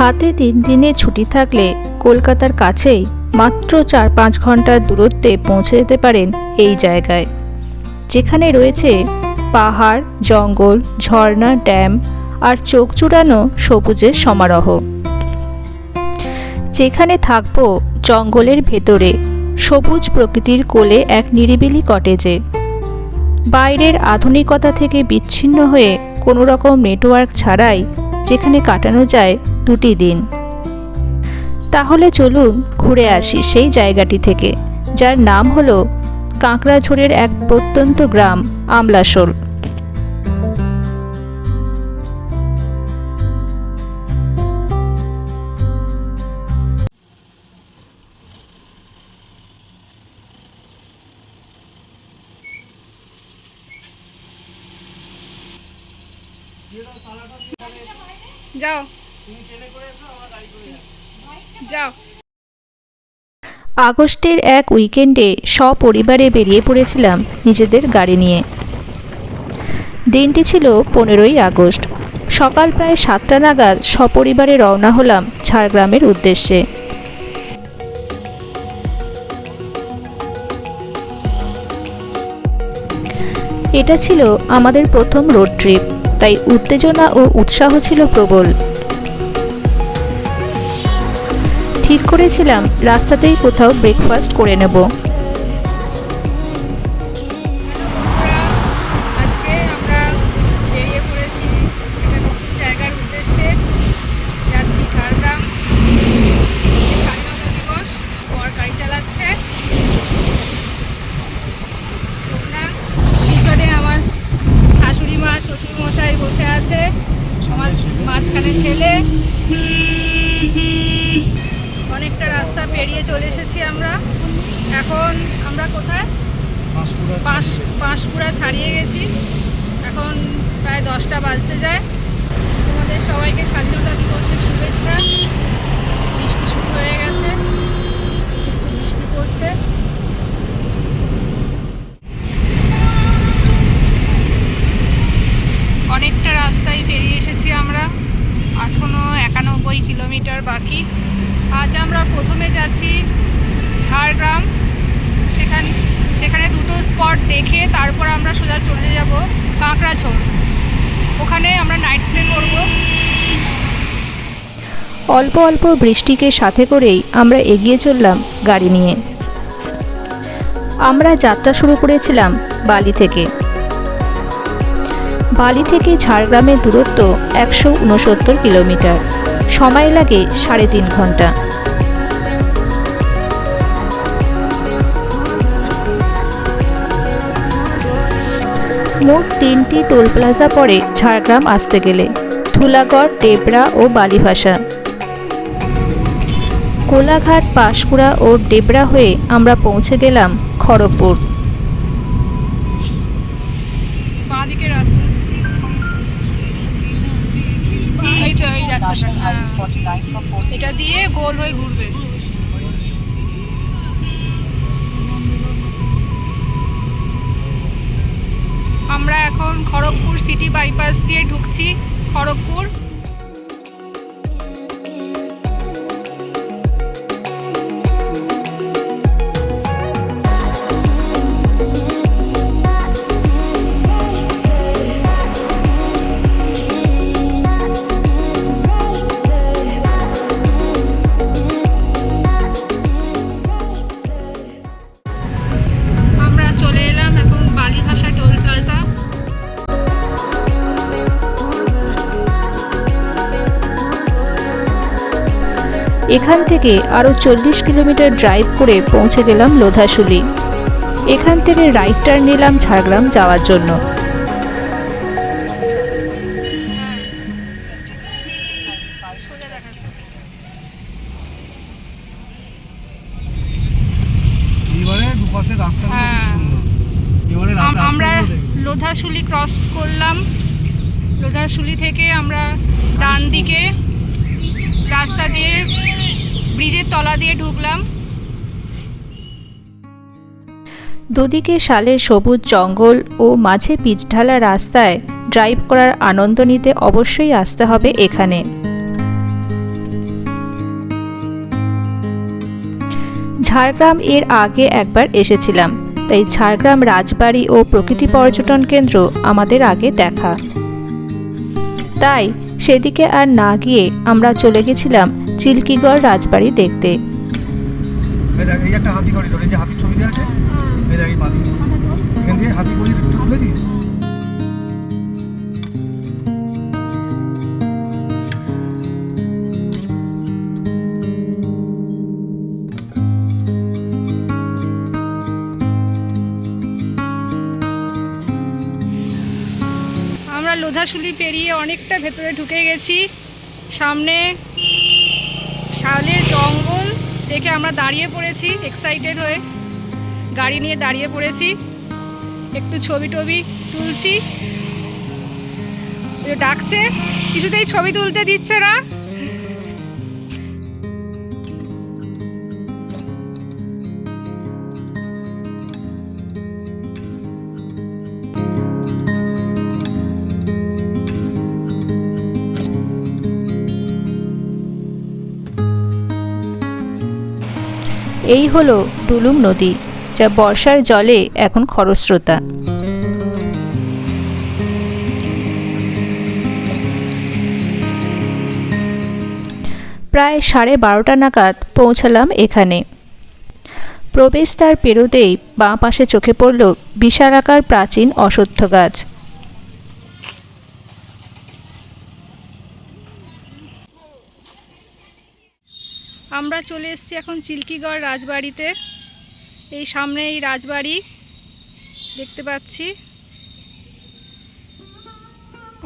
হাতে তিন দিনের ছুটি থাকলে কলকাতার কাছেই মাত্র চার পাঁচ ঘণ্টার দূরত্বে পৌঁছে যেতে পারেন এই জায়গায়। যেখানে রয়েছে পাহাড়, জঙ্গল, ঝর্ণা, ড্যাম আর চোখ জুড়ানো সবুজের সমারোহ। যেখানে থাকব জঙ্গলের ভেতরে, সবুজ প্রকৃতির কোলে এক নিরিবিলি কটেজে। বাইরের আধুনিকতা থেকে বিচ্ছিন্ন হয়ে কোনো রকম নেটওয়ার্ক ছাড়াই যেখানে কাটানো যায় দুটি দিন। তাহলে চলুন ঘুরে আসি সেই জায়গাটি থেকে, যার নাম হলো কাঁকড়াঝোড়ের এক প্রত্যন্ত গ্রাম, আমলাশোল। যাও। যাও। আগস্টের এক উইকেন্ডে সপরিবারে বেরিয়ে পড়েছিলাম নিজেদের গাড়ি নিয়ে। দিনটি ছিল পনেরোই আগস্ট। সকাল প্রায় সাতটা নাগাদ সপরিবারে রওনা হলাম ঝাড়গ্রামের উদ্দেশ্যে। এটা ছিল আমাদের প্রথম রোড ট্রিপ, তাই উত্তেজনা ও উৎসাহ ছিল প্রবল। ঠিক করেছিলাম রাস্তাতেই কোথাও ব্রেকফাস্ট করে নেব। এখন আমরা কোথায়? পাঁশ পাঁশকুড়া ছাড়িয়ে গেছি। এখন প্রায় দশটা বাজতে যায়। তোমাদের সবাইকে স্বাধীনতা দিবসের শুভেচ্ছা। বৃষ্টি শুরু হয়ে গেছে। একটু বৃষ্টি পড়ছে। অনেকটা রাস্তায় পেরিয়ে এসেছি আমরা। এখনও একানব্বই কিলোমিটার বাকি। আজ আমরা প্রথমে যাচ্ছি ঝাড়গ্রাম। সেখান, সেখানে দুটো স্পট দেখে তারপর আমরা সোজা চলে যাব কাঁকড়াঝোড় ওখানে আমরা নাইট স্টে করব। অল্প অল্প বৃষ্টিকে সাথে করেই আমরা এগিয়ে চললাম গাড়ি নিয়ে। আমরা যাত্রা শুরু করেছিলাম বালি থেকে। বালি থেকে ঝাড়গ্রামের দূরত্ব একশো উনসত্তর কিলোমিটার। সময় লাগে সাড়ে তিন ঘণ্টা। মোট তিনটি টোল প্লাজা পড়ে ঝাড়গ্রাম আসতে গেলে। ধুলাগড়, ডেবরা ও বালিভাষা। কোলাঘাট, পাঁশকুড়া ও ডেবরা হয়ে আমরা পৌঁছে গেলাম খড়গপুর। হ্যাঁ। এটা দিয়ে গোল হয়ে ঘুরবে। আমরা এখন খড়গপুর সিটি বাইপাস দিয়ে ঢুকছি খড়গপুর। এখান থেকে আরও চল্লিশ কিলোমিটার ড্রাইভ করে পৌঁছে গেলাম লোধাশুলি। এখান থেকে রাইট টার্ন নিলাম ঝাড়গ্রাম যাওয়ার জন্য। হ্যাঁ। আমরা লোধাশুলি ক্রস করলাম। লোধাশুলি থেকে আমরা ডান দিকে। রাস্তা দিয়ে ব্রিজের তলা দিয়ে ঢুকলাম। দুদিকে শালের সবুজ জঙ্গল ও মাঝে পিচঢালা রাস্তায় ড্রাইভ করার আনন্দ নিতে অবশ্যই আসতে হবে এখানে। ঝাড়গ্রাম এর আগে একবার এসেছিলাম, তাই ঝাড়গ্রাম রাজবাড়ি ও প্রকৃতি পর্যটন কেন্দ্র আমাদের আগে দেখা। তাই সেদিকে আর না গিয়ে আমরা চলে গেছিলাম চিল্কিগড় রাজবাড়ি দেখতে। এই একটা হাতি করিডোর এই যে হাতির ছবি দেওয়া আছে? এই দেখ এই বাদি এখান দিয়ে হাতি করিডোরটা তুলেছিস? আমরা লোধাশুলি পেরিয়ে অনেকটা ভেতরে ঢুকে গেছি। সামনে শালের জঙ্গল দেখে আমরা দাঁড়িয়ে পড়েছি এক্সাইটেড হয়ে। গাড়ি নিয়ে দাঁড়িয়ে পড়েছি। একটু ছবি টবি তুলছি। ডাকছে, কিছুতেই ছবি তুলতে দিচ্ছে না। এই হলো ডুলুং নদী, যা বর্ষার জলে এখন খরস্রোতা। প্রায় সাড়ে বারোটা নাগাদ পৌঁছালাম এখানে। প্রবেশদ্বার পেরোতেই বাঁ পাশে চোখে পড়ল বিশালাকার প্রাচীন অশ্বত্থ গাছ। আমরা চলে এসেছি এখন চিল্কিগড় রাজবাড়িতে। এই সামনে এই রাজবাড়ি দেখতে পাচ্ছি।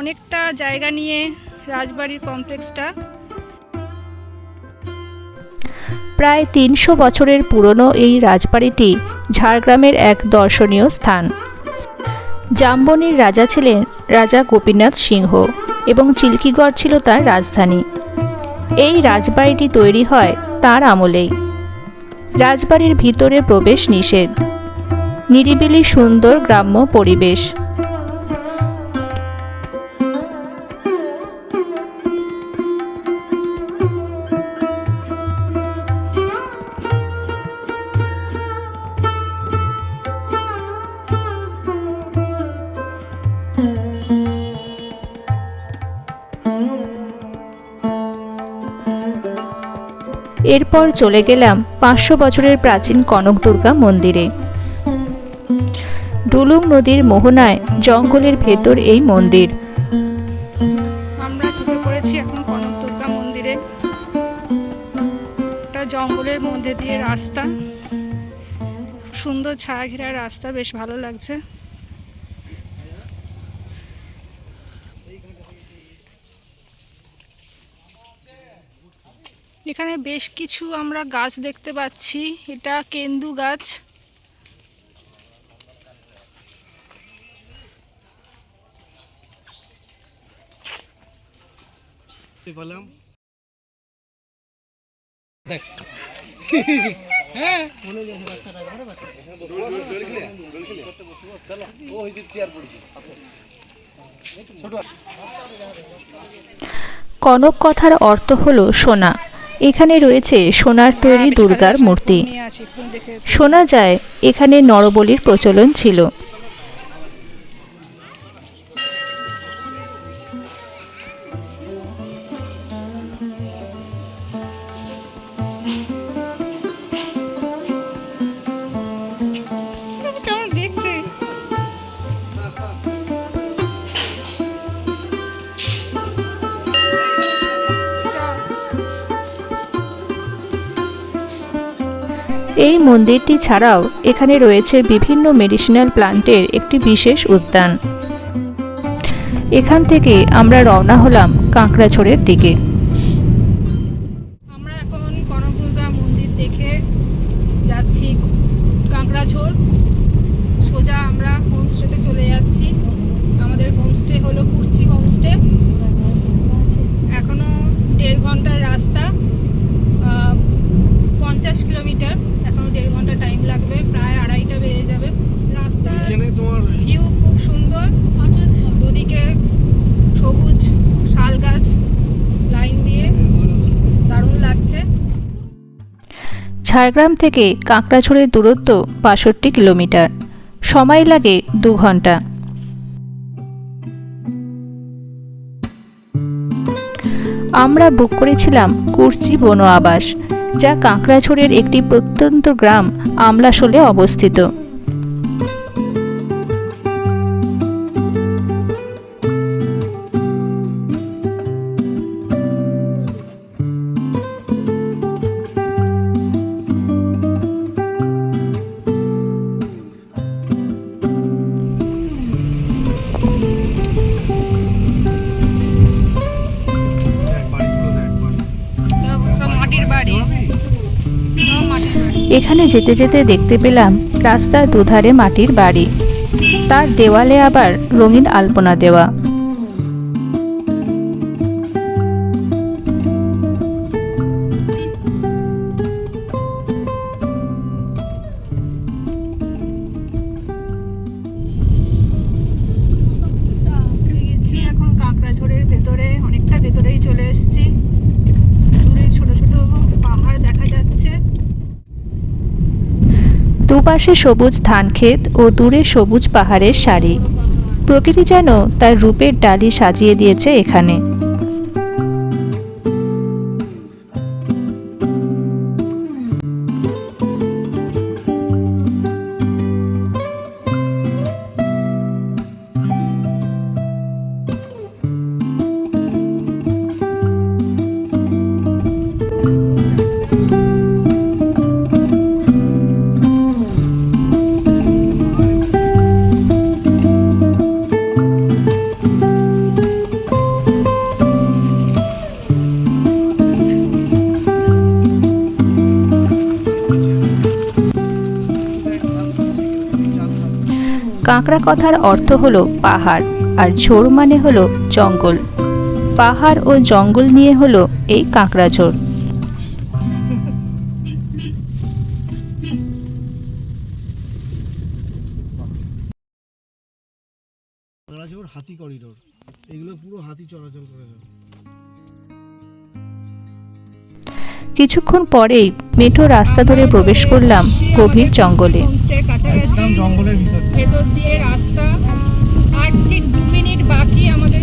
অনেকটা জায়গা নিয়ে রাজবাড়ির কমপ্লেক্সটা। প্রায় তিনশো বছরের পুরনো এই রাজবাড়িটি ঝাড়গ্রামের এক দর্শনীয় স্থান। জাম্বনির রাজা ছিলেন রাজা গোপীনাথ সিংহ এবং চিল্কিগড় ছিল তার রাজধানী। এই রাজবাড়িটি তৈরি হয় তার আমলেই। রাজবাড়ির ভিতরে প্রবেশ নিষেধ। নিরিবিলি সুন্দর গ্রাম্য পরিবেশ। এরপর চলে গেলাম পাঁচশো বছরের প্রাচীন কনক দুর্গা মন্দিরে। ডুলুং নদীর মোহনায় জঙ্গলের ভেতর এই মন্দির। আমরা কনক দুর্গা মন্দিরে। জঙ্গলের মধ্যে দিয়ে রাস্তা। সুন্দর ছায়া ঘেরা রাস্তা, বেশ ভালো লাগছে। এখানে বেশ কিছু আমরা গাছ দেখতে পাচ্ছি। এটা কেন্দু গাছ। পেলাম কনক কথার অর্থ হলো সোনা। এখানে রয়েছে সোনার তৈরি হ্যাঁ, দুর্গার মূর্তি। শোনা যায় এখানে নরবলির প্রচলন ছিল। এই মন্দিরটি ছাড়াও এখানে রয়েছে বিভিন্ন মেডিসিনাল প্লান্টের একটি বিশেষ উদ্যান। এখান থেকে আমরা রওনা হলাম কাঁকড়াছড়ের দিকে। আমরা এখন কনক দুর্গা মন্দির দেখে যাচ্ছি কাঁকড়াঝোড় সোজা আমরা হোমস্টেতে চলে যাচ্ছি। আমাদের হোমস্টে হলো কুর্চি হোমস্টে এখনও দেড় ঘণ্টার রাস্তা। পঞ্চাশ কিলোমিটার। এখনও দেড় ঘণ্টা টাইম লাগবে প্রায় আড়াইটা বেজে যাবে। রাস্তার ভিউ খুব সুন্দর। দুদিকে সবুজ শাল গাছ লাইন দিয়ে দারুণ লাগছে। ঝাড়গ্রাম থেকে কাঁকড়াছড়ির দূরত্ব বাষট্টি কিলোমিটার। সময় লাগে দু ঘণ্টা। আমরা বুক করেছিলাম কুর্চি বন আবাস। যা কাঁকড়াছড়ির একটি প্রত্যন্ত গ্রাম আমলাশোলে অবস্থিত। এখানে যেতে যেতে দেখতে পেলাম রাস্তার দুধারে মাটির বাড়ি। তার দেওয়ালে আবার রঙিন আলপনা দেওয়া। দুপাশে সবুজ ধানক্ষেত ও দূরে সবুজ পাহাড়ের সারি। প্রকৃতি যেন তার রূপের ডালি সাজিয়ে দিয়েছে এখানে। কাঁকড়া কথার অর্থ হলো পাহাড়, আর ঝোড় মানে হল জঙ্গল। পাহাড় ও জঙ্গল নিয়ে হলো এই কাঁকড়া ঝোড়। হাতি করিডোর। এগুলো পুরো হাতি চলাচল করে। কিছুক্ষণ পরেই মেঠো রাস্তা ধরে প্রবেশ করলাম গভীর জঙ্গলে। হোমস্টের কাছাকাছি জঙ্গলের ভিতর ভেতর দিয়ে রাস্তা। আর ঠিক দু মিনিট বাকি আমাদের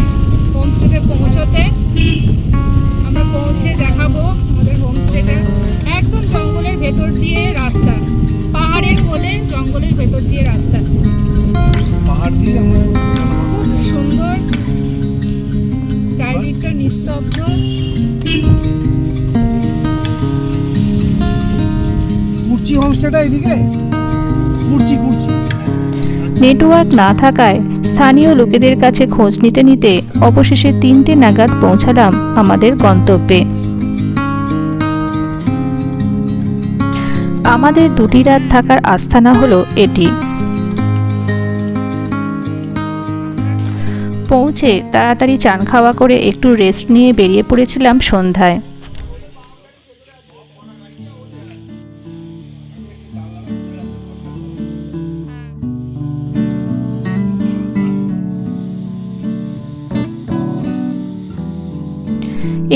হোমস্টেতে পৌঁছতে। আমরা পৌঁছে দেখাবো আমাদের হোমস্টেটা। একদম জঙ্গলের ভেতর দিয়ে রাস্তা। পাহাড়ের কোলে জঙ্গলের ভেতর দিয়ে রাস্তা। পাহাড় দিয়ে আমরা খুব সুন্দর। চারিদিকটা নিস্তব্ধ। হোমস্টেটা এদিকে। কুর্চি কুর্চি নেটওয়ার্ক না থাকায় স্থানীয় লোকেদের কাছে খোঁজ নিতে নিতে অবশেষে তিনটে নাগাদ পৌঁছালাম আমাদের গন্তব্যে। আমাদের দুটি রাত থাকার আস্থানা হলো এটি। পৌঁছে তাড়াতাড়ি চান খাওয়া করে একটু রেস্ট নিয়ে বেরিয়ে পড়েছিলাম সন্ধ্যায়।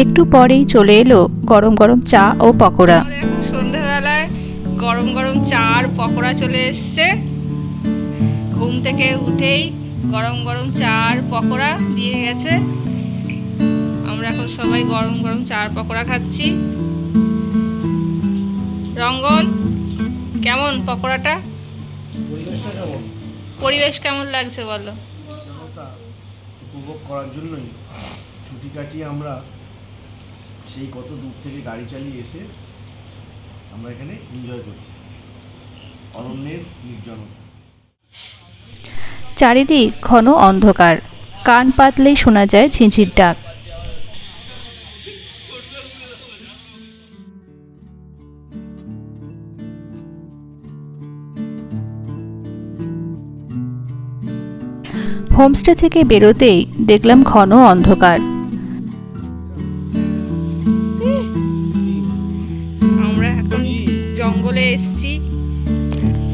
একটু পরেই চলে এলো গরম গরম চা ও পকোড়া। সন্ধ্যাবেলায় গরম গরম চা আর পকোড়া চলে এসছে। ঘুম থেকে উঠেই গরম গরম চা আর পকোড়া দিয়ে গেছে। আমরা এখন সবাই গরম গরম চা আর পকোড়া খাচ্ছি। রঙ্গন কেমন পকোড়াটা? পরিবেশ কেমন লাগছে বলো? উপভোগ করার জন্যই ছুটি কাটিয়ে আমরা সেই কত দূর থেকে গাড়ি চালিয়ে এসে আমরা এখানে এনজয় করছি। অরণ্যের নির্জনতা চারিদিক ঘন অন্ধকার। কান পাতলেই শোনা যায় ঝিঁঝির ডাক। হোমস্টে থেকে বেরোতেই দেখলাম ঘন অন্ধকার।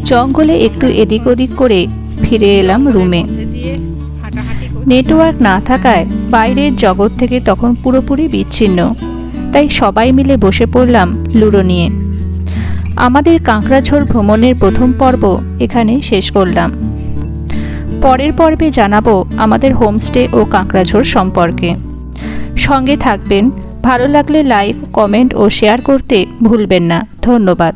জঙ্গলে একটু এদিক ওদিক করে ফিরে এলাম রুমে। নেটওয়ার্ক না থাকায় বাইরের জগৎ থেকে তখন পুরোপুরি বিচ্ছিন্ন। তাই সবাই মিলে বসে পড়লাম লুডো নিয়ে। আমাদের কাঁকড়াঝোড় ভ্রমণের প্রথম পর্ব এখানে শেষ করলাম। পরের পর্বে জানাব আমাদের হোমস্টে ও কাঁকড়াঝোড় সম্পর্কে। সঙ্গে থাকবেন, ভালো লাগলে লাইক, কমেন্ট ও শেয়ার করতে ভুলবেন না। ধন্যবাদ।